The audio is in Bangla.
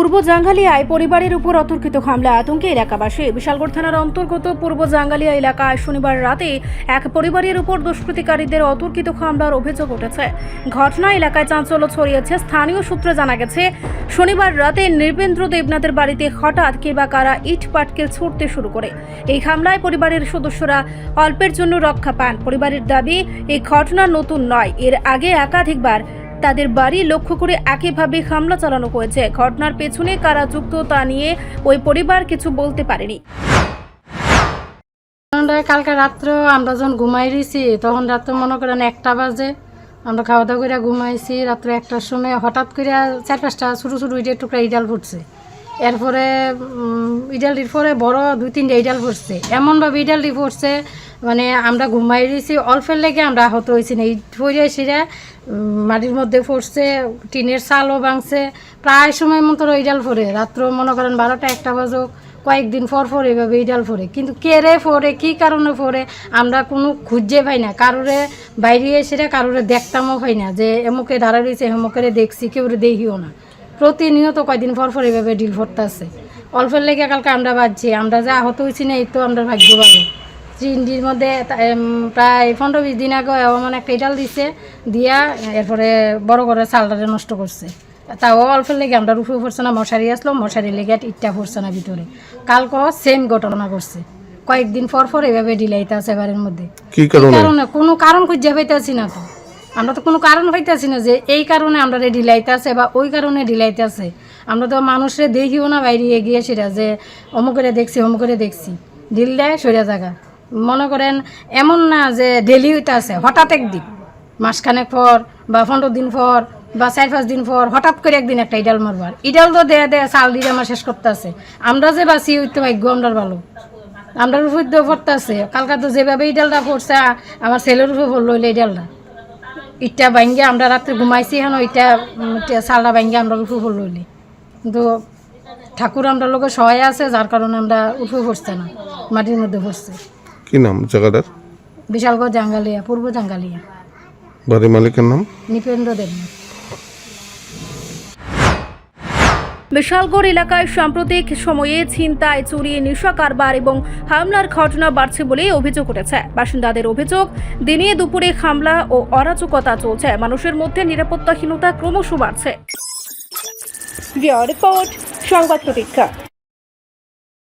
পূর্ব জাঙ্গালিয়ায় পরিবারের উপর অতর্কিত হামলা। আতঙ্কে এলাকাবাসী। বিশালগড় থানার অন্তর্গত পূর্ব জাঙ্গালিয়া এলাকায় শনিবার রাতে এক পরিবারের উপর দুষ্কৃতিকারীদের অতর্কিত হামলার অভিযোগ উঠেছে। ঘটনা এলাকায় চাঞ্চল্য ছড়িয়েছে। স্থানীয় সূত্রে জানা গেছে, শনিবার রাতে নৃপেন্দ্র দেবনাথের বাড়িতে হঠাৎ কে বা কারা ইট পাটকেল ছুটতে শুরু করে। এই হামলায় পরিবারের সদস্যরা অল্পের জন্য রক্ষা পান। পরিবারের দাবি, এই ঘটনা নতুন নয়। এর আগে একাধিকবার তাদের বাড়ি লক্ষ্য করে একইভাবে হামলা চালানো হয়েছে। ঘটনার পেছনে কারা যুক্ত তা নিয়ে ওই পরিবার কিছু বলতে পারেনি। কালকে রাত্র আমরা যখন ঘুমাই রয়েছি, তখন রাত্রে মনে করেন একটা বাজে। আমরা খাওয়া দাওয়া করে ঘুমাইছি, রাত্রে একটার সময় হঠাৎ করে চার পাঁচটা ছোটো ছোটো ইটের টুকরা ইডাল ফুটছে। এরপরে ইডালটির পরে বড় দুই তিনটা ইডাল ফুটছে এমনভাবে ইডালটি ফুটছে মানে আমরা ঘুমাই রয়েছি, অল্পের লেগে আমরা আহত হয়েছি না। ইট ফুড়ে সিরে মাটির মধ্যে ফুটছে টিনের চালও ভাঙছে। প্রায় সময় মতো ইডাল ফোরে রাত্র মনে করেন বারোটা, একটা বাজক, কয়েকদিন পর পর এভাবে ইডাল ফোরে কিন্তু কেড়ে ফোরে কি কারণে ফোরে আমরা কোনো খুঁজে পাই না। কারোরে বাইরে এসে, কারোরে দেখতামও পাই না যে, এমুকে দাঁড়া রয়েছে, এমুকের দেখছি কেউ দেখিও না। প্রতিনিয়ত কয়দিন পর পর এভাবে ডিল ফোরতেছে অল্পের লেগে কালকে আমরা বাজছি আমরা যা আহত হয়েছি না এই তো আমরা ভাগ্য ভালো চিন্ডির মধ্যে প্রায় পনেরো বিশ দিন আগে এমন একটা ইডাল দিছে দিয়া এরপরে বড় করে চালটারে নষ্ট করছে। তাও অল্পের লেগে আমরা রুফে পড়ছে না মশারি আসলো মশারি লেগে ইটটা পড়ছে না ভিতরে। কালকে সেম ঘটনা করছে। কয়েকদিন পর পর এভাবে ডিলাইতে আছে এবারের মধ্যে। কি কারণে? কারণে কোনো কারণ খুঁজে পাইতেছি না তো। আমরা তো কোনো কারণ পাইতেছি না যে এই কারণে আমরা ডিলাইতে আছে বা ওই কারণে ডিলাইতে আছে। আমরা তো মানুষের দেখিও না বাইরে গিয়ে সেটা যে অমুকেরে দেখছি অমুকেরে দেখছি। ডিল দেয় সরিয়া জায়গা মনে করেন এমন না যে ডেলি হইতে আছে, হঠাৎ একদিন, মাসখানেক পর বা পনেরো দিন পর বা চার পাঁচ দিন পর হঠাৎ করে একদিন একটা ইডাল মারবার ইডাল তো দেয়া দেয়া চাল দিয়ে আমার শেষ করতে আছে আমরা যে বাঁচি হইতে ভাগ্য আমরার ভালো। আমরা উপর পড়তে আছে কালকা তো যেভাবে ইডালটা পড়ছে, আমার ছেলের উপরে পড়ল ইডালটা। ইটটা ভাঙ্গে আমরা রাত্রে ঘুমাইছি এখন ইটা ইটা ভাঙ্গে আমরা উঠু পড়লি কিন্তু ঠাকুর আমরা লোকে সহায় আছে যার কারণে আমরা উঠু পড়ছে না মাটির মধ্যে পড়ছে। কি নাম জায়গাটার? বিশালগড় জাঙ্গালিয়া পূর্ব জাঙ্গালিয়া। বাড়ি মালিকের নাম? নিপেন্দ্র দেবনাথ বিশালগড় এলাকায় সাম্প্রতিক সময়ে ছিনতাই, চুরি, নেশা কারবার এবং হামলার ঘটনা বাড়ছে বলে অভিযোগ উঠেছে। বাসিন্দাদের অভিযোগ, দিনে দুপুরে হামলা ও অরাজকতা চলছে। মানুষের মধ্যে নিরাপত্তাহীনতা ক্রমশ বাড়ছে। রিপোর্ট, সংবাদ প্রতীক্ষা।